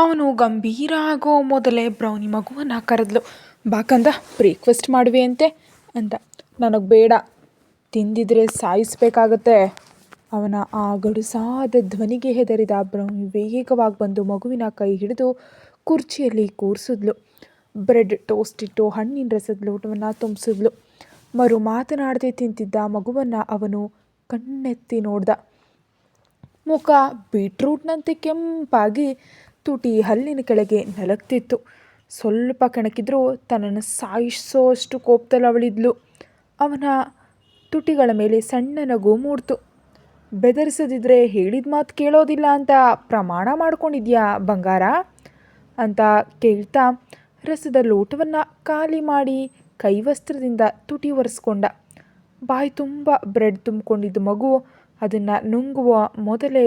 ಅವನು ಗಂಭೀರ ಆಗೋ ಮೊದಲೇ ಬ್ರೌನಿ ಮಗುವನ್ನು ಕರೆದ್ಲು. ಬಾಕಂದ ಬ್ರೇಕ್ಫಾಸ್ಟ್ ಮಾಡುವೆ ಅಂತೆ ನನಗೆ ಬೇಡ, ತಿಂದಿದ್ರೆ ಸಾಯಿಸ್ಬೇಕಾಗತ್ತೆ. ಅವನ ಆ ಗಡುಸಾದ ಧ್ವನಿಗೆ ಹೆದರಿದ ಬ್ರೌನಿ ವೇಗವಾಗಿ ಬಂದು ಮಗುವಿನ ಕೈ ಹಿಡಿದು ಕುರ್ಚಿಯಲ್ಲಿ ಕೂರಿಸಿದ್ಲು. ಬ್ರೆಡ್ ಟೋಸ್ಟ್ ಇಟ್ಟು ಹಣ್ಣಿನ ರಸದ ಲೋಟವನ್ನು ತುಂಬಿಸಿದ್ಲು. ಮರು ಮಾತನಾಡದೆ ತಿಂತಿದ್ದ ಮಗುವನ್ನು ಅವನು ಕಣ್ಣೆತ್ತಿ ನೋಡ್ದ. ಮುಖ ಬೀಟ್ರೂಟ್ನಂತೆ ಕೆಂಪಾಗಿ ತುಟಿ ಹಲ್ಲಿನ ಕೆಳಗೆ ನಲಗ್ತಿತ್ತು. ಸ್ವಲ್ಪ ಕೆಣಕಿದ್ರೂ ತನ್ನನ್ನು ಸಾಯಿಸೋ ಅಷ್ಟು ಕೋಪದಲ್ಲಿ ಅವಳಿದ್ಲು. ಅವನ ತುಟಿಗಳ ಮೇಲೆ ಸಣ್ಣ ನಗು ಮೂಡ್ತು. ಬೆದರಿಸದಿದ್ರೆ ಹೇಳಿದ ಮಾತು ಕೇಳೋದಿಲ್ಲ ಅಂತ ಪ್ರಮಾಣ ಮಾಡ್ಕೊಂಡಿದ್ಯಾ ಬಂಗಾರ? ಅಂತ ಕೇಳ್ತಾ ರಸದ ಲೋಟವನ್ನು ಖಾಲಿ ಮಾಡಿ ಕೈವಸ್ತ್ರದಿಂದ ತುಟಿ ಒರೆಸ್ಕೊಂಡ. ಬಾಯಿ ತುಂಬ ಬ್ರೆಡ್ ತುಂಬಿಕೊಂಡಿದ್ದ ಮಗು ಅದನ್ನು ನುಂಗುವ ಮೊದಲೇ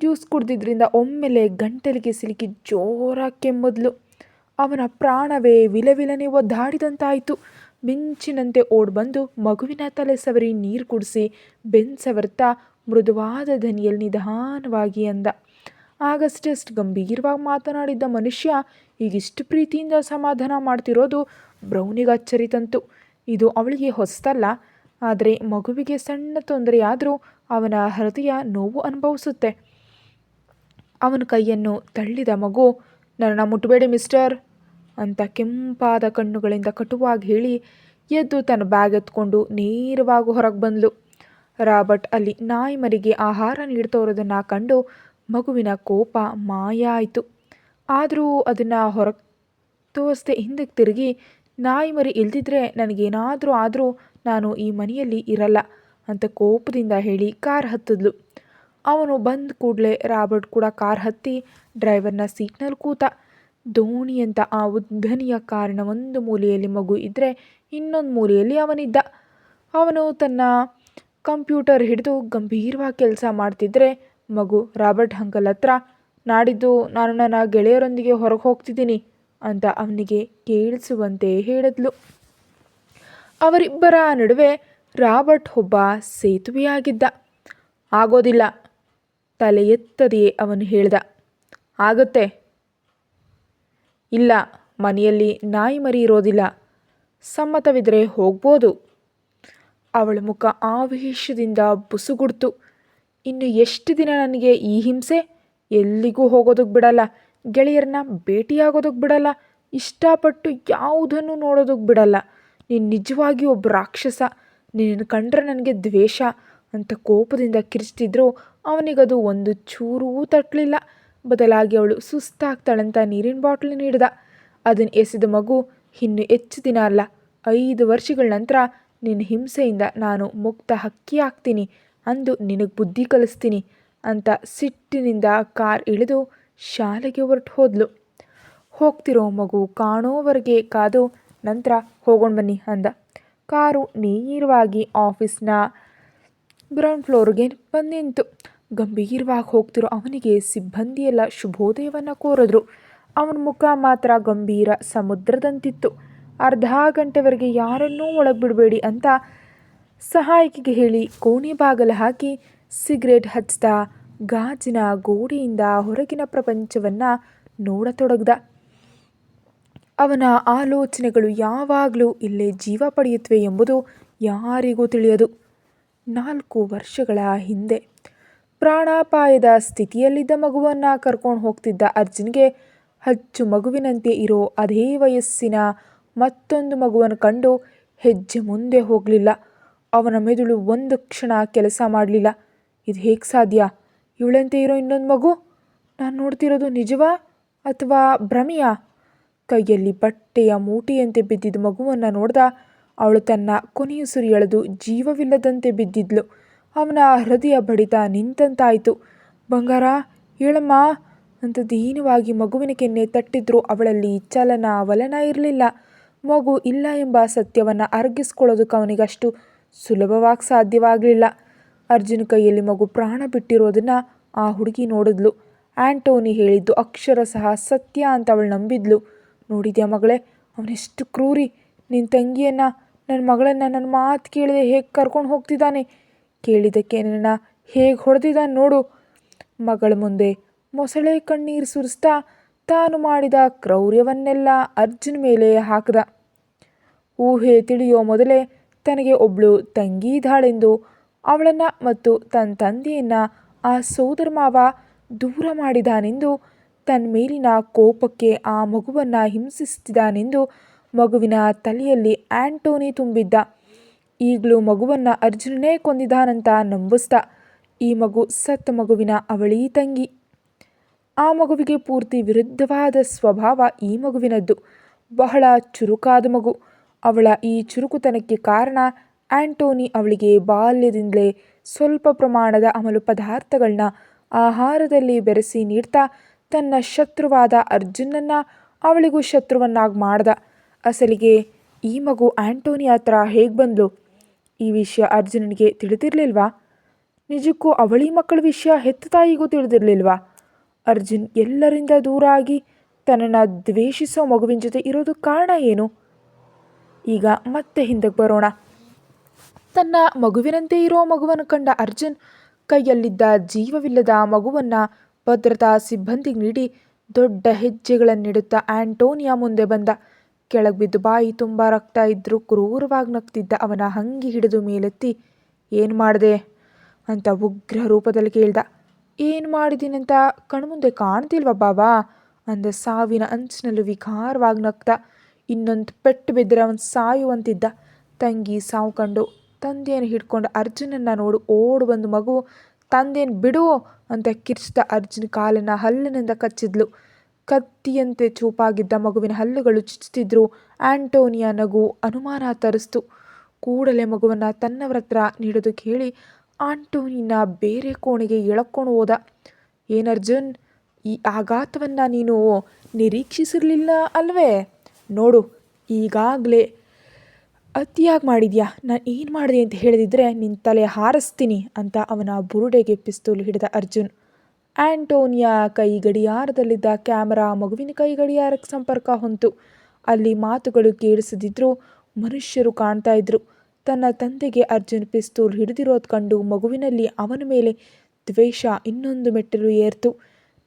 ಜ್ಯೂಸ್ ಕುಡ್ದಿದ್ರಿಂದ ಒಮ್ಮೆಲೆ ಗಂಟಲಿಗೆ ಸಿಲುಕಿ ಜೋರಾಗಿ ಮೊದಲು. ಅವನ ಪ್ರಾಣವೇ ವಿಲವಿಲನೆ ಒದ್ದಾಡಿದಂತಾಯಿತು. ಮಿಂಚಿನಂತೆ ಓಡ್ಬಂದು ಮಗುವಿನ ತಲೆ ಸವರಿ ನೀರು ಕುಡಿಸಿ ಬೆನ್ ಸವರ್ತಾ ಮೃದುವಾದ ದನಿಯಲ್ಲಿ ನಿಧಾನವಾಗಿ ಅಂದ. ಆಗಷ್ಟೆಷ್ಟು ಗಂಭೀರವಾಗಿ ಮಾತನಾಡಿದ್ದ ಮನುಷ್ಯ, ಈಗಿಷ್ಟು ಪ್ರೀತಿಯಿಂದ ಸಮಾಧಾನ ಮಾಡ್ತಿರೋದು ಬ್ರೌನಿಗೆ ಅಚ್ಚರಿ ತಂತು ಇದು ಅವಳಿಗೆ ಹೊಸ್ತಲ್ಲ. ಆದರೆ ಮಗುವಿಗೆ ಸಣ್ಣ ತೊಂದರೆಯಾದರೂ ಅವನ ಹೃದಯ ನೋವು ಅನುಭವಿಸುತ್ತೆ. ಅವನ ಕೈಯನ್ನು ತಳ್ಳಿದ ಮಗು ನನ್ನ ಮುಟ್ಟಬೇಡಿ ಮಿಸ್ಟರ್ ಅಂತ ಕೆಂಪಾದ ಕಣ್ಣುಗಳಿಂದ ಕಟುವಾಗಿ ಹೇಳಿ ಎದ್ದು ತನ್ನ ಬ್ಯಾಗ್ ಎತ್ಕೊಂಡು ನೇರವಾಗಿ ಹೊರಗೆ ಬಂದಳು ರಾಬರ್ಟ್ ಅಲ್ಲಿ ನಾಯಿ ಮರಿಗೆ ಆಹಾರ ನೀಡ್ತೋರೋದನ್ನು ಕಂಡು ಮಗುವಿನ ಕೋಪ ಮಾಯ ಆಯಿತು ಆದರೂ ಅದನ್ನು ಹೊರ ತೋರಿಸ್ದೆ ಹಿಂದಕ್ಕೆ ತಿರುಗಿ, ನಾಯಿ ಮರಿ ಇಲ್ದಿದ್ರೆ ನನಗೇನಾದರೂ ಆದರೂ ನಾನು ಈ ಮನೆಯಲ್ಲಿ ಇರಲ್ಲ ಅಂತ ಕೋಪದಿಂದ ಹೇಳಿ ಕಾರ್ ಹತ್ತಿದ್ಲು. ಅವನು ಬಂದ ಕೂಡಲೇ ರಾಬರ್ಟ್ ಕೂಡ ಕಾರ್ ಹತ್ತಿ ಡ್ರೈವರ್ನ ಸೀಟ್ನಲ್ಲಿ ಕೂತ ದೋಣಿಯಂಥ ಆ ಉದ್ದನೆಯ ಕಾರಿನ ಒಂದು ಮೂಲೆಯಲ್ಲಿ ಮಗು ಇದ್ದರೆ ಇನ್ನೊಂದು ಮೂಲೆಯಲ್ಲಿ ಅವನಿದ್ದ. ಅವನು ತನ್ನ ಕಂಪ್ಯೂಟರ್ ಹಿಡಿದು ಗಂಭೀರವಾಗಿ ಕೆಲಸ ಮಾಡ್ತಿದ್ರೆ ಮಗು ರಾಬರ್ಟ್ ಅಂಕಲ್ ಹತ್ರ, ನಾಡಿದ್ದು ನಾನು ನನ್ನ ಗೆಳೆಯರೊಂದಿಗೆ ಹೊರಗೆ ಹೋಗ್ತಿದ್ದೀನಿ ಅಂತ ಅವನಿಗೆ ಕೇಳಿಸುವಂತೆ ಹೇಳಿದ್ಲು. ಅವರಿಬ್ಬರ ನಡುವೆ ರಾಬರ್ಟ್ ಒಬ್ಬ ಸೇತುವೆಯಾಗಿದ್ದ. ಆಗೋದಿಲ್ಲ ತಲೆ ಎತ್ತದೆಯೇ ಅವನು ಹೇಳ್ದ. ಆಗತ್ತೆ. ಇಲ್ಲ, ಮನೆಯಲ್ಲಿ ನಾಯಿ ಮರಿ ಇರೋದಿಲ್ಲ. ಸಮ್ಮತವಿದ್ರೆ ಹೋಗ್ಬೋದು. ಅವಳ ಮುಖ ಆವೇಶದಿಂದ ಬುಸುಗುಡ್ತು. ಇನ್ನು ಎಷ್ಟು ದಿನ ನನಗೆ ಈ ಹಿಂಸೆ? ಎಲ್ಲಿಗೂ ಹೋಗೋದಕ್ಕೆ ಬಿಡಲ್ಲ. ಗೆಳೆಯರನ್ನ ಭೇಟಿಯಾಗೋದಕ್ಕೆ ಬಿಡಲ್ಲ. ಇಷ್ಟಪಟ್ಟು ಯಾವುದನ್ನು ನೋಡೋದಕ್ಕೆ ಬಿಡಲ್ಲ. ನೀನು ನಿಜವಾಗಿ ಒಬ್ಬ ರಾಕ್ಷಸ. ನಿನ್ನನ್ನು ಕಂಡ್ರೆ ನನಗೆ ದ್ವೇಷ. ಅಂತ ಕೋಪದಿಂದ ಕಿರಿಚ್ತಿದ್ರು ಅವನಿಗದು ಒಂದು ಚೂರೂ ತಟ್ಟಲಿಲ್ಲ ಬದಲಾಗಿ ಅವಳು ಸುಸ್ತಾಗ್ತಾಳಂತ ನೀರಿನ ಬಾಟ್ಲ್ ನೀಡಿದ. ಅದನ್ನು ಎಸೆದ ಮಗು ಇನ್ನು ಹೆಚ್ಚು ದಿನ ಅಲ್ಲ, ಐದು ವರ್ಷಗಳ ನಂತರ ನಿನ್ನ ಹಿಂಸೆಯಿಂದ ನಾನು ಮುಕ್ತ ಹಕ್ಕಿ ಹಾಕ್ತೀನಿ ಅಂದು ನಿನಗೆ ಬುದ್ಧಿ ಕಲಿಸ್ತೀನಿ ಅಂತ ಸಿಟ್ಟಿನಿಂದ ಕಾರ್ ಇಳಿದು ಶಾಲೆಗೆ ಹೊರಟು ಹೋದ್ಲು. ಹೋಗ್ತಿರೋ ಮಗು ಕಾಣೋವರೆಗೆ ಕಾದು, ನಂತರ ಹೋಗೋಣ ಬನ್ನಿ ಅಂದ. ಕಾರು ನೇರವಾಗಿ ಆಫೀಸ್ನ ಗ್ರೌಂಡ್ ಫ್ಲೋರ್ಗೆ ಬಂದು ನಿಂತು. ಗಂಭೀರವಾಗಿ ಹೋಗ್ತಿರೋ ಅವನಿಗೆ ಸಿಬ್ಬಂದಿಯೆಲ್ಲ ಶುಭೋದಯವನ್ನು ಕೋರಿದ್ರು. ಅವನ ಮುಖ ಮಾತ್ರ ಗಂಭೀರ ಸಮುದ್ರದಂತಿತ್ತು. ಅರ್ಧ ಗಂಟೆವರೆಗೆ ಯಾರನ್ನೂ ಒಳಗೆ ಬಿಡಬೇಡಿ ಅಂತ ಸಹಾಯಕಿಗೆ ಹೇಳಿ ಕೋಣೆ ಬಾಗಲು ಹಾಕಿ ಸಿಗರೇಟ್ ಹಚ್ತಾ ಗಾಜಿನ ಗೋಡೆಯಿಂದ ಹೊರಗಿನ ಪ್ರಪಂಚವನ್ನು ನೋಡತೊಡಗ್ದ. ಅವನ ಆಲೋಚನೆಗಳು ಯಾವಾಗಲೂ ಇಲ್ಲೇ ಜೀವ ಪಡೆಯುತ್ತವೆ ಎಂಬುದು ಯಾರಿಗೂ ತಿಳಿಯದು. ನಾಲ್ಕು ವರ್ಷಗಳ ಹಿಂದೆ ಪ್ರಾಣಾಪಾಯದ ಸ್ಥಿತಿಯಲ್ಲಿದ್ದ ಮಗುವನ್ನು ಕರ್ಕೊಂಡು ಹೋಗ್ತಿದ್ದ ಅರ್ಜುನ್ಗೆ ಹಚ್ಚು ಮಗುವಿನಂತೆ ಇರೋ ಅದೇ ವಯಸ್ಸಿನ ಮತ್ತೊಂದು ಮಗುವನ್ನು ಕಂಡು ಹೆಜ್ಜೆ ಮುಂದೆ ಹೋಗಲಿಲ್ಲ. ಅವನ ಮೆದುಳು ಒಂದು ಕ್ಷಣ ಕೆಲಸ ಮಾಡಲಿಲ್ಲ. ಇದು ಹೇಗೆ ಸಾಧ್ಯ? ಇವಳಂತೆ ಇರೋ ಇನ್ನೊಂದು ಮಗು? ನಾನು ನೋಡ್ತಿರೋದು ನಿಜವಾ ಅಥವಾ ಭ್ರಮೆಯಾ? ಕೈಯಲ್ಲಿ ಬಟ್ಟೆಯ ಮೂಟೆಯಂತೆ ಬಿದ್ದಿದ್ದ ಮಗುವನ್ನು ನೋಡ್ದ ಅವಳು ತನ್ನ ಕೊನೆಯುಸಿರು ಎಳೆದು ಜೀವವಿಲ್ಲದಂತೆ ಬಿದ್ದಿದ್ಲು. ಅವನ ಹೃದಯ ಬಡಿತ ನಿಂತಂತಾಯಿತು. ಬಂಗಾರ, ಹೇಳಮ್ಮ, ಅಂತ ದೀನವಾಗಿ ಮಗುವಿನ ಕೆನ್ನೆ ತಟ್ಟಿದ್ರೂ. ಅವಳಲ್ಲಿ ಚಲನ ವಲನ ಇರಲಿಲ್ಲ. ಮಗು ಇಲ್ಲ ಎಂಬ ಸತ್ಯವನ್ನು ಅರ್ಗಿಸ್ಕೊಳ್ಳೋದಕ್ಕೆ ಅವನಿಗಷ್ಟು ಸುಲಭವಾಗಿ ಸಾಧ್ಯವಾಗಲಿಲ್ಲ. ಅರ್ಜುನ ಕೈಯಲ್ಲಿ ಮಗು ಪ್ರಾಣ ಬಿಟ್ಟಿರೋದನ್ನು ಆ ಹುಡುಗಿ ನೋಡಿದ್ಲು. ಆಂಟೋನಿ ಹೇಳಿದ್ದು ಅಕ್ಷರ ಸಹ ಸತ್ಯ ಅಂತ ಅವಳು ನಂಬಿದ್ಲು. ನೋಡಿದ್ಯಾ ಮಗಳೇ, ಅವನೆಷ್ಟು ಕ್ರೂರಿ. ನಿನ್ನ ತಂಗಿಯನ್ನು ನನ್ನ ಮಗಳನ್ನ ನನ್ನ ಮಾತು ಕೇಳದೆ ಹೇಗೆ ಕರ್ಕೊಂಡು ಹೋಗ್ತಿದ್ದಾನೆ? ಕೇಳಿದ್ದಕ್ಕೆ ನನ್ನ ಹೇಗೆ ಹೊಡೆದಿದ್ದಾನೆ ನೋಡು. ಮಗಳ ಮುಂದೆ ಮೊಸಳೆ ಕಣ್ಣೀರು ಸುರಿಸ್ತಾ ತಾನು ಮಾಡಿದ ಕ್ರೌರ್ಯವನ್ನೆಲ್ಲ ಅರ್ಜುನ್ ಮೇಲೆ ಹಾಕಿದ. ಊಹೆ ತಿಳಿಯೋ ಮೊದಲೇ ತನಗೆ ಒಬ್ಳು ತಂಗಿ ಇದ್ದಾಳೆಂದು ಅವಳನ್ನು ಮತ್ತು ತನ್ನ ತಂದೆಯನ್ನು ಆ ಸೋದರ ಮಾವ ದೂರ ಮಾಡಿದಾನೆಂದು ತನ್ನ ಮೇಲಿನ ಕೋಪಕ್ಕೆ ಆ ಮಗುವನ್ನು ಹಿಂಸಿಸ್ತಿದ್ದಾನೆಂದು ಮಗುವಿನ ತಲೆಯಲ್ಲಿ ಆಂಟೋನಿ ತುಂಬಿದ್ದ. ಈಗಲೂ ಮಗುವನ್ನು ಅರ್ಜುನನೇ ಕೊಂದಿದ್ದಾನಂತ ನಂಬಿಸ್ತಾ, ಈ ಮಗು ಸತ್ತ ಮಗುವಿನ ಅವಳಿ ತಂಗಿ. ಆ ಮಗುವಿಗೆ ಪೂರ್ತಿ ವಿರುದ್ಧವಾದ ಸ್ವಭಾವ ಈ ಮಗುವಿನದ್ದು. ಬಹಳ ಚುರುಕಾದ ಮಗು. ಅವಳ ಈ ಚುರುಕುತನಕ್ಕೆ ಕಾರಣ ಆಂಟೋನಿ ಅವಳಿಗೆ ಬಾಲ್ಯದಿಂದಲೇ ಸ್ವಲ್ಪ ಪ್ರಮಾಣದ ಅಮಲು ಪದಾರ್ಥಗಳನ್ನ ಆಹಾರದಲ್ಲಿ ಬೆರೆಸಿ ನೀಡ್ತಾ, ತನ್ನ ಶತ್ರುವಾದ ಅರ್ಜುನನ್ನ ಅವಳಿಗೂ ಶತ್ರುವನ್ನಾಗಿ ಮಾಡ್ದ. ಅಸಲಿಗೆ ಈ ಮಗು ಆಂಟೋನಿ ಹತ್ರ ಹೇಗೆ ಬಂದ್ಲು? ಈ ವಿಷಯ ಅರ್ಜುನನಿಗೆ ತಿಳಿದಿರಲಿಲ್ವಾ? ನಿಜಕ್ಕೂ ಅವಳಿ ಮಕ್ಕಳ ವಿಷಯ ಹೆತ್ತ ತಾಯಿಗೂ ತಿಳಿದಿರಲಿಲ್ವಾ? ಅರ್ಜುನ್ ಎಲ್ಲರಿಂದ ದೂರ ಆಗಿ ತನ್ನನ್ನು ದ್ವೇಷಿಸೋ ಮಗುವಿನ ಜೊತೆ ಇರೋದು ಕಾರಣ ಏನು? ಈಗ ಮತ್ತೆ ಹಿಂದಕ್ಕೆ ಬರೋಣ. ತನ್ನ ಮಗುವಿನಂತೆ ಇರೋ ಮಗುವನ್ನು ಕಂಡ ಅರ್ಜುನ್ ಕೈಯಲ್ಲಿದ್ದ ಜೀವವಿಲ್ಲದ ಮಗುವನ್ನು ಭದ್ರತಾ ಸಿಬ್ಬಂದಿಗೆ ನೀಡಿ ದೊಡ್ಡ ಹೆಜ್ಜೆಗಳನ್ನಿಡುತ್ತಾ ಆಂಟೋನಿಯಾ ಮುಂದೆ ಬಂದ. ಕೆಳಗೆ ಬಿದ್ದು ಬಾಯಿ ತುಂಬ ರಕ್ತ ಇದ್ದರೂ ಕ್ರೂರವಾಗಿ ನಗ್ತಿದ್ದ ಅವನ ಹಂಗಿ ಹಿಡಿದು ಮೇಲೆತ್ತಿ, ಏನು ಮಾಡಿದೆ? ಅಂತ ಉಗ್ರ ರೂಪದಲ್ಲಿ ಕೇಳ್ದ. ಏನು ಮಾಡಿದ್ದೀನಂತ ಕಣ್ಮುಂದೆ ಕಾಣ್ತಿಲ್ವ ಬಾಬಾ? ಅಂದ ಸಾವಿನ ಅಂಚಿನಲ್ಲಿ ವಿಕಾರವಾಗಿ ನಗ್ತ. ಇನ್ನೊಂದು ಪೆಟ್ಟು ಬಿದ್ದರೆ ಅವನು ಸಾಯುವಂತಿದ್ದ. ತಂಗಿ ಸಾವು ಕಂಡು, ತಂದೆಯನ್ನು ಹಿಡ್ಕೊಂಡು ಅರ್ಜುನನ್ನು ನೋಡು, ಓಡು ಬಂದು ಮಗು ತಂದೆಯನ್ನು ಬಿಡು ಅಂತ ಕಿರ್ಚಿದ ಅರ್ಜುನ್ ಕಾಲನ್ನು ಹಲ್ಲಿನಿಂದ ಕಚ್ಚಿದ್ಲು. ಕತ್ತಿಯಂತೆ ಚೂಪಾಗಿದ್ದ ಮಗುವಿನ ಹಲ್ಲುಗಳು ಚುಚ್ಚುತ್ತಿದ್ರು. ಆಂಟೋನಿಯ ನಗು ಅನುಮಾನ ತರಿಸ್ತು. ಕೂಡಲೇ ಮಗುವನ್ನು ತನ್ನವರ ಹತ್ರ ನೀಡೋದು ಕೇಳಿ ಆಂಟೋನಿನ ಬೇರೆ ಕೋಣೆಗೆ ಎಳಕೊಂಡು ಹೋದ. ಏನರ್ಜುನ್ ಈ ಆಘಾತವನ್ನು ನೀನು ನಿರೀಕ್ಷಿಸಿರಲಿಲ್ಲ ಅಲ್ವೇ? ನೋಡು, ಈಗಾಗಲೇ ಅತಿಯಾಗಿ ಮಾಡಿದ್ಯಾ? ನಾನು ಏನು ಮಾಡಿದೆ? ಅಂತ ಹೇಳಿದಿದ್ರೆ ನಿನ್ನ ತಲೆ ಹಾರಿಸ್ತೀನಿ ಅಂತ ಅವನ ಬುರುಡೆಗೆ ಪಿಸ್ತೂಲ್ ಹಿಡಿದ ಅರ್ಜುನ್. ಆಂಟೋನಿಯಾ ಕೈ ಗಡಿಯಾರದಲ್ಲಿದ್ದ ಕ್ಯಾಮರಾ ಮಗುವಿನ ಕೈ ಗಡಿಯಾರಕ್ಕೆ ಸಂಪರ್ಕ ಹೊಂತು ಅಲ್ಲಿ ಮಾತುಗಳು ಕೇಳಿಸದಿದ್ರೂ ಮನುಷ್ಯರು ಕಾಣ್ತಾ ಇದ್ರು. ತನ್ನ ತಂದೆಗೆ ಅರ್ಜುನ್ ಪಿಸ್ತೂಲ್ ಹಿಡಿದಿರೋದು ಕಂಡು ಮಗುವಿನಲ್ಲಿ ಅವನ ಮೇಲೆ ದ್ವೇಷ ಇನ್ನೊಂದು ಮೆಟ್ಟಲು ಏರ್ತು.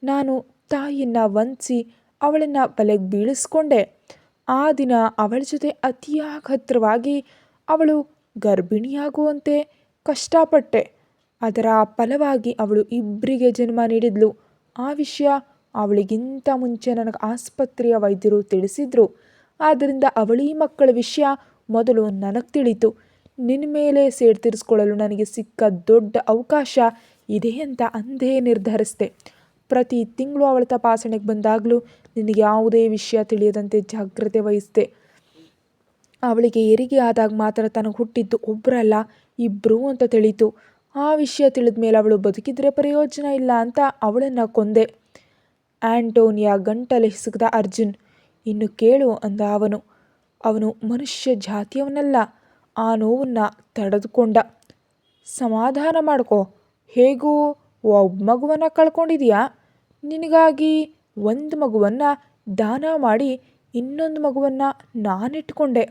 ನಾನು ತಾಯಿಯನ್ನು ವಂಚಿಸಿ ಅವಳನ್ನು ಬಲೆಗೆ ಬೀಳಿಸ್ಕೊಂಡೆ. ಆ ದಿನ ಅವಳ ಜೊತೆ ಅತಿಯಾಗಿ ಹತ್ತಿರವಾಗಿ ಅವಳು ಗರ್ಭಿಣಿಯಾಗುವಂತೆ ಕಷ್ಟಪಟ್ಟೆ. ಅದರ ಫಲವಾಗಿ ಅವಳು ಇಬ್ಬರಿಗೆ ಜನ್ಮ ನೀಡಿದ್ಲು. ಆ ವಿಷಯ ಅವಳಿಗಿಂತ ಮುಂಚೆ ನನಗೆ ಆಸ್ಪತ್ರೆಯ ವೈದ್ಯರು ತಿಳಿಸಿದ್ರು. ಆದ್ದರಿಂದ ಅವಳಿ ಮಕ್ಕಳ ವಿಷಯ ಮೊದಲು ನನಗೆ ತಿಳಿತು. ನಿನ್ನ ಮೇಲೆ ಸೇಡ್ ತೀರಿಸ್ಕೊಳ್ಳಲು ನನಗೆ ಸಿಕ್ಕ ದೊಡ್ಡ ಅವಕಾಶ ಇದೆ ಅಂತ ಅಂದೇ ನಿರ್ಧರಿಸಿದೆ. ಪ್ರತಿ ತಿಂಗಳು ಅವಳ ತಪಾಸಣೆಗೆ ಬಂದಾಗಲೂ ನಿನಗೆ ಯಾವುದೇ ವಿಷಯ ತಿಳಿಯದಂತೆ ಜಾಗ್ರತೆ ವಹಿಸಿದೆ. ಅವಳಿಗೆ ಹೆರಿಗೆ ಆದಾಗ ಮಾತ್ರ ತನಗೆ ಹುಟ್ಟಿದ್ದು ಒಬ್ಬರಲ್ಲ ಇಬ್ಬರು ಅಂತ ತಿಳಿತು. ಆ ವಿಷಯ ತಿಳಿದ ಮೇಲೆ ಅವಳು ಬದುಕಿದ್ರೆ ಪ್ರಯೋಜನ ಇಲ್ಲ ಅಂತ ಅವಳನ್ನು ಕೊಂದೆ. ಆಂಟೋನಿಯಾ ಗಂಟಲು ಹಿಸುಕದ ಅರ್ಜುನ್, ಇನ್ನು ಕೇಳು ಅಂದ ಅವನು. ಅವನು ಮನುಷ್ಯ ಜಾತಿಯವನಲ್ಲ, ಆ ನೋವನ್ನು ತಡೆದುಕೊಂಡ. ಸಮಾಧಾನ ಮಾಡ್ಕೋ. ಹೇಗೂ, ಒಬ್ಬ ಮಗುವನ್ನು ಕಳ್ಕೊಂಡಿದೀಯಾ? ನಿನಗಾಗಿ ಒಂದು ಮಗುವನ್ನು ದಾನ ಮಾಡಿ ಇನ್ನೊಂದು ಮಗುವನ್ನು ನಾನಿಟ್ಕೊಂಡೆ.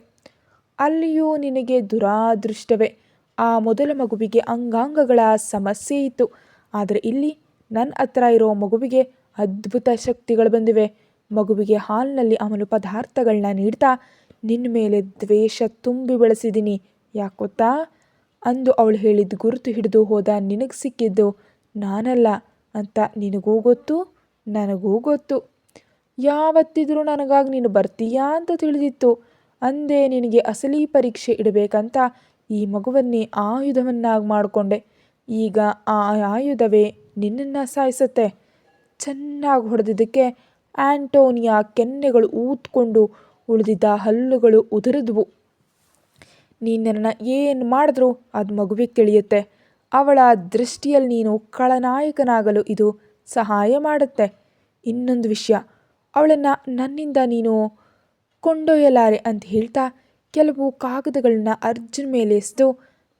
ಅಲ್ಲಿಯೂ ನಿನಗೆ ದುರಾದೃಷ್ಟವೇ. ಆ ಮೊದಲ ಮಗುವಿಗೆ ಅಂಗಾಂಗಗಳ ಸಮಸ್ಯೆ ಇತ್ತು. ಆದರೆ ಇಲ್ಲಿ ನನ್ನ ಹತ್ರ ಇರೋ ಮಗುವಿಗೆ ಅದ್ಭುತ ಶಕ್ತಿಗಳು ಬಂದಿವೆ. ಮಗುವಿಗೆ ಹಾಲಿನಲ್ಲಿ ಅಮಲು ಪದಾರ್ಥಗಳನ್ನ ನೀಡ್ತಾ ನಿನ್ನ ಮೇಲೆ ದ್ವೇಷ ತುಂಬಿ ಬೆಳೆಸಿದ್ದೀನಿ ಯಾಕೊತ್ತಾ ಅಂದು ಅವಳು ಹೇಳಿದ್ದು ಗುರುತು ಹಿಡಿದು ಹೋದ ನಿನಗೆ ಸಿಕ್ಕಿದ್ದು ನಾನಲ್ಲ ಅಂತ ನಿನಗೂ ಗೊತ್ತು, ನನಗೂ ಗೊತ್ತು. ಯಾವತ್ತಿದ್ರೂ ನನಗಾಗಿ ನೀನು ಬರ್ತೀಯಾ ಅಂತ ತಿಳಿದಿತ್ತು. ಅಂದೇ ನಿನಗೆ ಅಸಲಿ ಪರೀಕ್ಷೆ ಇಡಬೇಕಂತ ಈ ಮಗುವನ್ನೇ ಆಯುಧವನ್ನಾಗಿ ಮಾಡಿಕೊಂಡೆ. ಈಗ ಆ ಆಯುಧವೇ ನಿನ್ನನ್ನು ಸಾಯಿಸುತ್ತೆ. ಚೆನ್ನಾಗಿ ಹೊಡೆದಿದ್ದಕ್ಕೆ ಆಂಟೋನಿಯಾ ಕೆನ್ನೆಗಳು ಊದ್ಕೊಂಡು ಉಳಿದಿದ್ದ ಹಲ್ಲುಗಳು ಉದುರಿದ್ವು. ನೀನು ಏನು ಮಾಡಿದ್ರು ಅದು ಮಗುವಿಗೆ ತಿಳಿಯುತ್ತೆ. ಅವಳ ದೃಷ್ಟಿಯಲ್ಲಿ ನೀನು ಖಳನಾಯಕನಾಗಲು ಇದು ಸಹಾಯ ಮಾಡುತ್ತೆ. ಇನ್ನೊಂದು ವಿಷಯ, ಅವಳನ್ನು ನನ್ನಿಂದ ನೀನು ಕೊಂಡೊಯ್ಯಲಾರೆ ಅಂತ ಹೇಳ್ತಾ ಕೆಲವು ಕಾಗದಗಳನ್ನ ಅರ್ಜುನ್ ಮೇಲೆ ಎಸೆದು,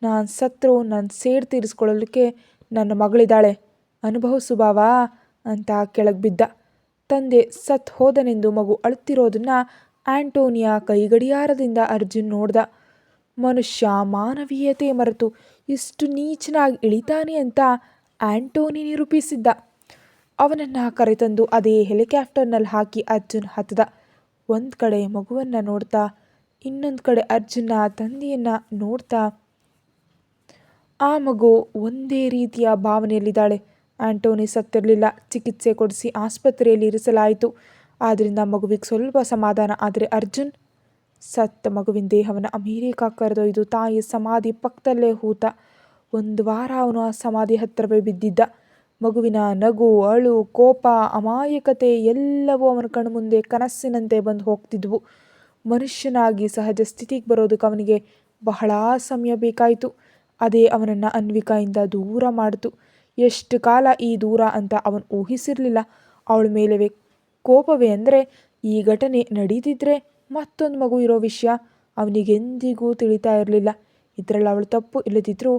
ನಾನು ಸತ್ರು ನನ್ನ ಸೇಡ್ ತೀರಿಸ್ಕೊಳ್ಳಲಿಕ್ಕೆ ನನ್ನ ಮಗಳಿದ್ದಾಳೆ. ಅನುಭವಿಸು ಬಾವಾ ಅಂತ ಕೆಳಗೆ ಬಿದ್ದ. ತಂದೆ ಸತ್ ಹೋದನೆಂದು ಮಗು ಅಳುತ್ತಿರೋದನ್ನ ಆಂಟೋನಿಯಾ ಕೈಗಡಿಯಾರದಿಂದ ಅರ್ಜುನ್ ನೋಡ್ದ. ಮನುಷ್ಯ ಮಾನವೀಯತೆ ಮರೆತು ಇಷ್ಟು ನೀಚನಾಗಿ ಇಳಿತಾನೆ ಅಂತ ಆಂಟೋನಿ ನಿರೂಪಿಸಿದ್ದ. ಅವನನ್ನು ಕರೆತಂದು ಅದೇ ಹೆಲಿಕಾಪ್ಟರ್ನಲ್ಲಿ ಹಾಕಿ ಅರ್ಜುನ್ ಹತ್ತದ ಒಂದು ಕಡೆ ಮಗುವನ್ನು ನೋಡ್ತಾ ಇನ್ನೊಂದು ಕಡೆ ಅರ್ಜುನ ತಂದೆಯನ್ನು ನೋಡ್ತಾ, ಆ ಮಗು ಒಂದೇ ರೀತಿಯ ಭಾವನೆಯಲ್ಲಿದ್ದಾಳೆ. ಆಂಟೋನಿ ಸತ್ತಿರಲಿಲ್ಲ. ಚಿಕಿತ್ಸೆ ಕೊಡಿಸಿ ಆಸ್ಪತ್ರೆಯಲ್ಲಿ ಇರಿಸಲಾಯಿತು. ಆದ್ದರಿಂದ ಮಗುವಿಗೆ ಸ್ವಲ್ಪ ಸಮಾಧಾನ. ಆದರೆ ಅರ್ಜುನ್, ಸತ್ತ ಮಗುವಿನ ದೇಹವನ್ನು ಅಮೇರಿಕಾ ಕರೆದೊಯ್ದು ತಾಯಿ ಸಮಾಧಿ ಪಕ್ಕದಲ್ಲೇ ಹೂತ, ಒಂದು ವಾರ ಅವನು ಆ ಸಮಾಧಿ ಹತ್ತಿರವೇ ಬಿದ್ದಿದ್ದ. ಮಗುವಿನ ನಗು, ಅಳು, ಕೋಪ, ಅಮಾಯಕತೆ ಎಲ್ಲವೂ ಅವನ ಕಣ್ಮುಂದೆ ಕನಸಿನಂತೆ ಬಂದು ಹೋಗ್ತಿದ್ವು. ಮನುಷ್ಯನಾಗಿ ಸಹಜ ಸ್ಥಿತಿಗೆ ಬರೋದಕ್ಕೆ ಅವನಿಗೆ ಬಹಳ ಸಮಯ ಬೇಕಾಯಿತು. ಅದೇ ಅವನನ್ನು ಅನ್ವಿಕಾಯಿಂದ ದೂರ ಮಾಡಿತು. ಎಷ್ಟು ಕಾಲ ಈ ದೂರ ಅಂತ ಅವನು ಊಹಿಸಿರಲಿಲ್ಲ. ಅವಳ ಮೇಲೆ ಕೋಪವೇ ಅಂದರೆ ಈ ಘಟನೆ ನಡೀತಿದ್ರೆ ಮತ್ತೊಂದು ಮಗು ಇರೋ ವಿಷಯ ಅವನಿಗೆಂದಿಗೂ ತಿಳಿತಾ ಇರಲಿಲ್ಲ. ಇದರಲ್ಲಿ ಅವಳು ತಪ್ಪು ಇಲ್ಲದಿದ್ದರೂ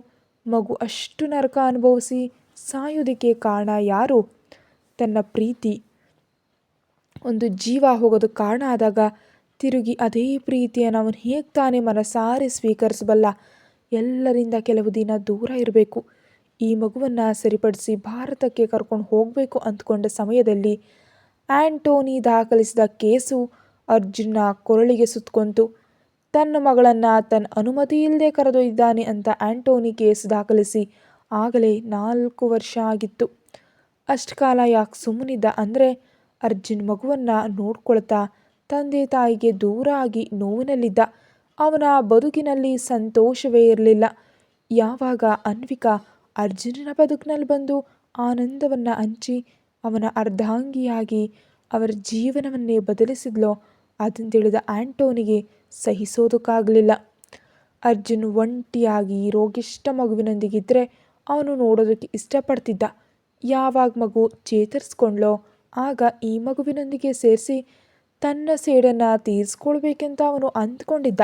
ಮಗು ಅಷ್ಟು ನರಕ ಅನುಭವಿಸಿ ಸಾಯೋದಕ್ಕೆ ಕಾರಣ ಯಾರು? ತನ್ನ ಪ್ರೀತಿ. ಒಂದು ಜೀವ ಹೋಗೋದಕ್ಕೆ ಕಾರಣ ಆದಾಗ ತಿರುಗಿ ಅದೇ ಪ್ರೀತಿಯನ್ನು ಅವನು ಹೇಗೆ ತಾನೇ ಮನಸಾರೆ ಸ್ವೀಕರಿಸಬಲ್ಲ? ಎಲ್ಲರಿಂದ ಕೆಲವು ದಿನ ದೂರ ಇರಬೇಕು. ಈ ಮಗುವನ್ನು ಸರಿಪಡಿಸಿ ಭಾರತಕ್ಕೆ ಕರ್ಕೊಂಡು ಹೋಗಬೇಕು ಅಂದ್ಕೊಂಡ ಸಮಯದಲ್ಲಿ ಆ್ಯಂಟೋನಿ ದಾಖಲಿಸಿದ ಕೇಸು ಅರ್ಜುನ ಕೊರಳಿಗೆ ಸುತ್ತಕೊಂತು ತನ್ನ ಮಗಳನ್ನು ತನ್ನ ಅನುಮತಿ ಇಲ್ಲದೆ ಕರೆದೊಯ್ದಿದ್ದಾನೆ ಅಂತ ಆ್ಯಂಟೋನಿ ಕೇಸ್ ದಾಖಲಿಸಿ ಆಗಲೇ ನಾಲ್ಕು ವರ್ಷ ಆಗಿತ್ತು. ಅಷ್ಟು ಕಾಲ ಯಾಕೆ ಸುಮ್ಮನಿದ್ದ ಅಂದರೆ ಅರ್ಜುನ್ ಮಗುವನ್ನು ನೋಡ್ಕೊಳ್ತಾ ತಂದೆ ತಾಯಿಗೆ ದೂರ ಆಗಿ ನೋವಿನಲ್ಲಿದ್ದ ಅವನ ಬದುಕಿನಲ್ಲಿ ಸಂತೋಷವೇ ಇರಲಿಲ್ಲ. ಯಾವಾಗ ಅನ್ವಿಕಾ ಅರ್ಜುನನ ಬದುಕಿನಲ್ಲಿ ಬಂದು ಆನಂದವನ್ನು ಹಂಚಿ ಅವನ ಅರ್ಧಾಂಗಿಯಾಗಿ ಅವರ ಜೀವನವನ್ನೇ ಬದಲಿಸಿದ್ಲೋ ಅದನ್ನು ತಿಳಿದ ಆ್ಯಂಟೋನಿಗೆ ಸಹಿಸೋದಕ್ಕಾಗಲಿಲ್ಲ. ಅರ್ಜುನ್ ಒಂಟಿಯಾಗಿ ರೋಗಿಷ್ಟ ಮಗುವಿನೊಂದಿಗಿದ್ದರೆ ಅವನು ನೋಡೋದಕ್ಕೆ ಇಷ್ಟಪಡ್ತಿದ್ದ. ಯಾವಾಗ ಮಗು ಚೇತರಿಸ್ಕೊಂಡ್ಲೋ ಆಗ ಈ ಮಗುವಿನೊಂದಿಗೆ ಸೇರಿಸಿ ತನ್ನ ಸೇಡನ್ನು ತೀರಿಸ್ಕೊಳ್ಬೇಕೆಂತ ಅವನು ಅಂದ್ಕೊಂಡಿದ್ದ.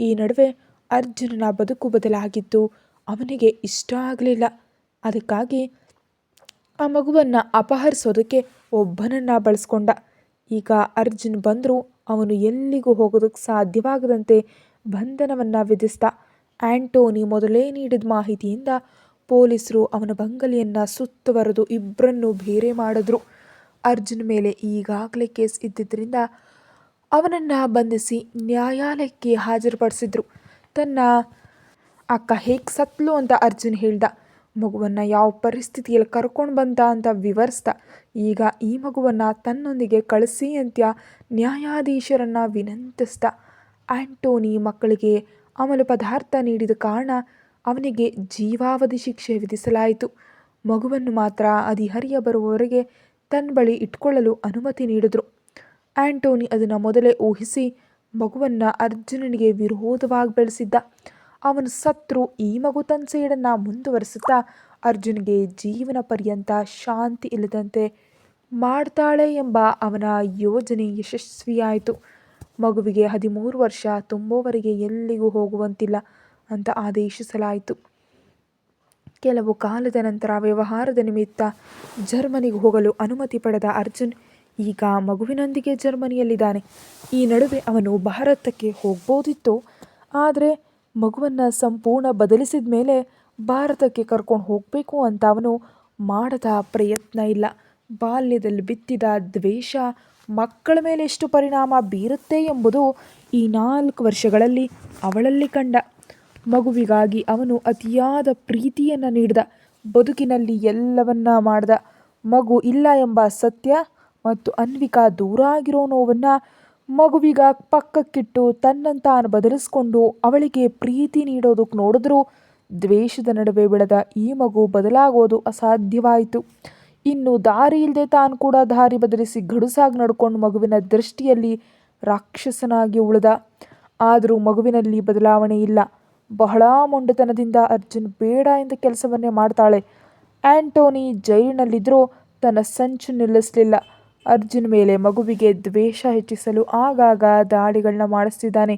ಈ ನಡುವೆ ಅರ್ಜುನನ ಬದುಕು ಬದಲಾಗಿದ್ದು ಅವನಿಗೆ ಇಷ್ಟ ಆಗಲಿಲ್ಲ. ಅದಕ್ಕಾಗಿ ಆ ಮಗುವನ್ನು ಅಪಹರಿಸೋದಕ್ಕೆ ಒಬ್ಬನನ್ನು ಬಳಸ್ಕೊಂಡ. ಈಗ ಅರ್ಜುನ್ ಬಂದರೂ ಅವನು ಎಲ್ಲಿಗೂ ಹೋಗೋದಕ್ಕೆ ಸಾಧ್ಯವಾಗದಂತೆ ಬಂಧನವನ್ನು ವಿಧಿಸ್ತ ಆ್ಯಂಟೋನಿ ಮೊದಲೇ ನೀಡಿದ ಮಾಹಿತಿಯಿಂದ ಪೊಲೀಸರು ಅವನ ಬಂಗಲೆಯನ್ನು ಸುತ್ತುವರೆದು ಇಬ್ಬರನ್ನು ಬೇರೆ ಮಾಡಿದ್ರು. ಅರ್ಜುನ್ ಮೇಲೆ ಈಗಾಗಲೇ ಕೇಸ್ ಇದ್ದಿದ್ದರಿಂದ ಅವನನ್ನು ಬಂಧಿಸಿ ನ್ಯಾಯಾಲಯಕ್ಕೆ ಹಾಜರುಪಡಿಸಿದ್ರು. ತನ್ನ ಅಕ್ಕ ಹೇಗೆ ಸತ್ಲು ಅಂತ ಅರ್ಜುನ್ ಹೇಳ್ದ, ಮಗುವನ್ನು ಯಾವ ಪರಿಸ್ಥಿತಿಯಲ್ಲಿ ಕರ್ಕೊಂಡು ಬಂದ ಅಂತ ವಿವರಿಸ್ದ. ಈಗ ಈ ಮಗುವನ್ನು ತನ್ನೊಂದಿಗೆ ಕಳಿಸಿ ಅಂತ ನ್ಯಾಯಾಧೀಶರನ್ನು ವಿನಂತಿಸ್ದ. ಆ್ಯಂಟೋನಿ ಮಕ್ಕಳಿಗೆ ಅಮಲು ಪದಾರ್ಥ ನೀಡಿದ ಕಾರಣ ಅವನಿಗೆ ಜೀವಾವಧಿ ಶಿಕ್ಷೆ ವಿಧಿಸಲಾಯಿತು. ಮಗುವನ್ನು ಮಾತ್ರ ಅಧಿಹರಿಯ ಬರುವವರೆಗೆ ತನ್ನ ಬಳಿ ಇಟ್ಕೊಳ್ಳಲು ಅನುಮತಿ ನೀಡಿದ್ರು. ಆ್ಯಂಟೋನಿ ಅದನ್ನು ಮೊದಲೇ ಊಹಿಸಿ ಮಗುವನ್ನು ಅರ್ಜುನನಿಗೆ ವಿರೋಧವಾಗಿ ಬೆಳೆಸಿದ್ದ. ಅವನು ಸತ್ರು ಈ ಮಗು ತನ್ನ ಸೇಡನ್ನು ಮುಂದುವರಿಸುತ್ತಾ ಅರ್ಜುನಿಗೆ ಜೀವನ ಪರ್ಯಂತ ಶಾಂತಿ ಇಲ್ಲದಂತೆ ಮಾಡ್ತಾಳೆ ಎಂಬ ಅವನ ಯೋಜನೆ ಯಶಸ್ವಿಯಾಯಿತು. ಮಗುವಿಗೆ ಹದಿಮೂರು ವರ್ಷ ತುಂಬುವವರೆಗೆ ಎಲ್ಲಿಗೂ ಹೋಗುವಂತಿಲ್ಲ ಅಂತ ಆದೇಶಿಸಲಾಯಿತು. ಕೆಲವು ಕಾಲದ ನಂತರ ವ್ಯವಹಾರದ ನಿಮಿತ್ತ ಜರ್ಮನಿಗೆ ಹೋಗಲು ಅನುಮತಿ ಪಡೆದ ಅರ್ಜುನ್ ಈಗ ಮಗುವಿನೊಂದಿಗೆ ಜರ್ಮನಿಯಲ್ಲಿದ್ದಾನೆ. ಈ ನಡುವೆ ಅವನು ಭಾರತಕ್ಕೆ ಹೋಗ್ಬೋದಿತ್ತು. ಆದರೆ ಮಗುವನ್ನು ಸಂಪೂರ್ಣ ಬದಲಿಸಿದ ಮೇಲೆ ಭಾರತಕ್ಕೆ ಕರ್ಕೊಂಡು ಹೋಗಬೇಕು ಅಂತ ಅವನು ಮಾಡದ ಪ್ರಯತ್ನ ಇಲ್ಲ. ಬಾಲ್ಯದಲ್ಲಿ ಬಿತ್ತಿದ ದ್ವೇಷ ಮಕ್ಕಳ ಮೇಲೆ ಎಷ್ಟು ಪರಿಣಾಮ ಬೀರುತ್ತೆ ಎಂಬುದು ಈ ನಾಲ್ಕು ವರ್ಷಗಳಲ್ಲಿ ಅವಳಲ್ಲಿ ಕಂಡ. ಮಗುವಿಗಾಗಿ ಅವನು ಅತಿಯಾದ ಪ್ರೀತಿಯನ್ನು ನೀಡಿದ, ಬದುಕಿನಲ್ಲಿ ಎಲ್ಲವನ್ನ ಮಾಡಿದ. ಮಗು ಇಲ್ಲ ಎಂಬ ಸತ್ಯ ಮತ್ತು ಅನ್ವಿಕಾ ದೂರ ಆಗಿರೋ ನೋವನ್ನು ಮಗುವಿಗ ಪಕ್ಕಕ್ಕಿಟ್ಟು ತನ್ನನ್ನು ತಾನು ಬದಲಿಸ್ಕೊಂಡು ಅವಳಿಗೆ ಪ್ರೀತಿ ನೀಡೋದಕ್ಕೆ ನೋಡಿದ್ರೂ. ದ್ವೇಷದ ನಡುವೆ ಬೆಳೆದ ಈ ಮಗು ಬದಲಾಗೋದು ಅಸಾಧ್ಯವಾಯಿತು. ಇನ್ನು ದಾರಿ ಇಲ್ಲದೆ ತಾನು ಕೂಡ ದಾರಿ ಬದಲಿಸಿ ಗಡುಸಾಗಿ ನಡ್ಕೊಂಡು ಮಗುವಿನ ದೃಷ್ಟಿಯಲ್ಲಿ ರಾಕ್ಷಸನಾಗಿ ಉಳಿದ. ಆದರೂ ಮಗುವಿನಲ್ಲಿ ಬದಲಾವಣೆ ಇಲ್ಲ. ಬಹಳ ಮೊಂಡತನದಿಂದ ಅರ್ಜುನ್ ಬೇಡ ಎಂದು ಕೆಲಸವನ್ನೇ ಮಾಡ್ತಾಳೆ. ಆ್ಯಂಟೋನಿ ಜೈಲಿನಲ್ಲಿದ್ದರೂ ತನ್ನ ಸಂಚು ನಿಲ್ಲಿಸಲಿಲ್ಲ. ಅರ್ಜುನ್ ಮೇಲೆ ಮಗುವಿಗೆ ದ್ವೇಷ ಹೆಚ್ಚಿಸಲು ಆಗಾಗ ದಾಳಿಗಳನ್ನ ಮಾಡಿಸ್ತಿದ್ದಾನೆ.